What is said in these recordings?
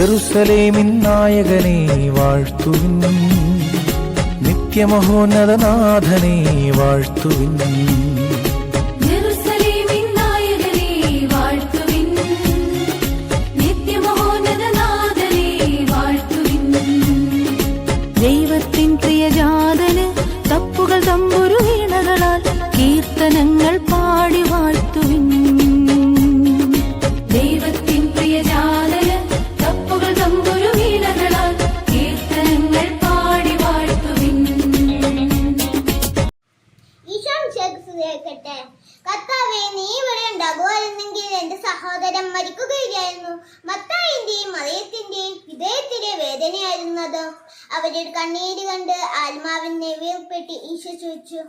ജെറുസലേമിൻ നായകനെ വാഴ്ത്തുവിൻ. നിത്യമഹോന്നതനാഥനെ വാഴ്ത്തുവിൻ. ദൈവത്തിൻ തപ്പുകൾ തമ്പുരു കീർത്തനങ്ങൾ പാടി ഈശോം ചേർക്കട്ടെ കർത്താവെ നീ ഇവിടെ ഉണ്ടാകുമായിരുന്നെങ്കിൽ എന്റെ സഹോദരൻ മരിക്കുകയില്ലായിരുന്നു മത്തായിന്റെയും മറിയത്തിന്റെയും ഹൃദയത്തിലെ വേദനയായിരുന്നത് അവരുടെ കണ്ണീര് കണ്ട് ആത്മാവിനെ വീർപ്പെട്ടി ഈശോ ചോദിച്ചു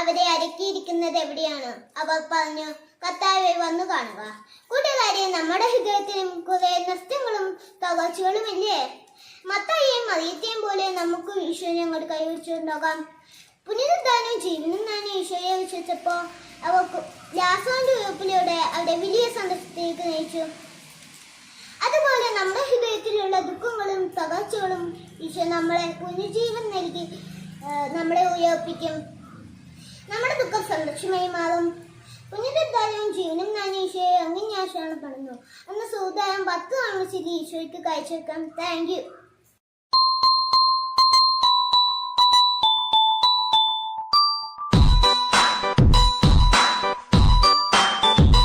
അവരെ അരക്കിയിരിക്കുന്നത് എവിടെയാണ്? അവർ പറഞ്ഞു കർത്താവെ വന്നു കാണുക. കൂട്ടുകാരെ നമ്മുടെ ഹൃദയത്തിലും കുറെ നഷ്ടങ്ങളും തകർച്ചകളും ഇല്ലേ? മത്തായിയും മറിയത്തെയും പോലെ നമുക്ക് ഈശോനെ അങ്ങോട്ട് കൈവച്ചുണ്ടാകാം പുനരുദ്ധാനം ജീവനും ഞാൻ അവ ലാസോന്റെ ഉയർപ്പിലൂടെ അവരുടെ വലിയ സന്തോഷത്തിലേക്ക് നയിച്ചു. അതുപോലെ നമ്മുടെ ഹൃദയത്തിലുള്ള ദുഃഖങ്ങളും തകർച്ചകളും ഈശോ നമ്മളെ പുനർജീവൻ നൽകി നമ്മളെ ഉയർപ്പിക്കും. നമ്മുടെ ദുഃഖം സന്തോഷമായി മാറും. പുനരുദ്ധാനവും ജീവനും ഞാൻ ഈശോയെ അങ്ങനെ ആശയപ്പെടുന്നു അന്ന് സൂതാരം പത്ത് ശരി ഈശോയ്ക്ക് കാഴ്ചവെക്കാം താങ്ക് യു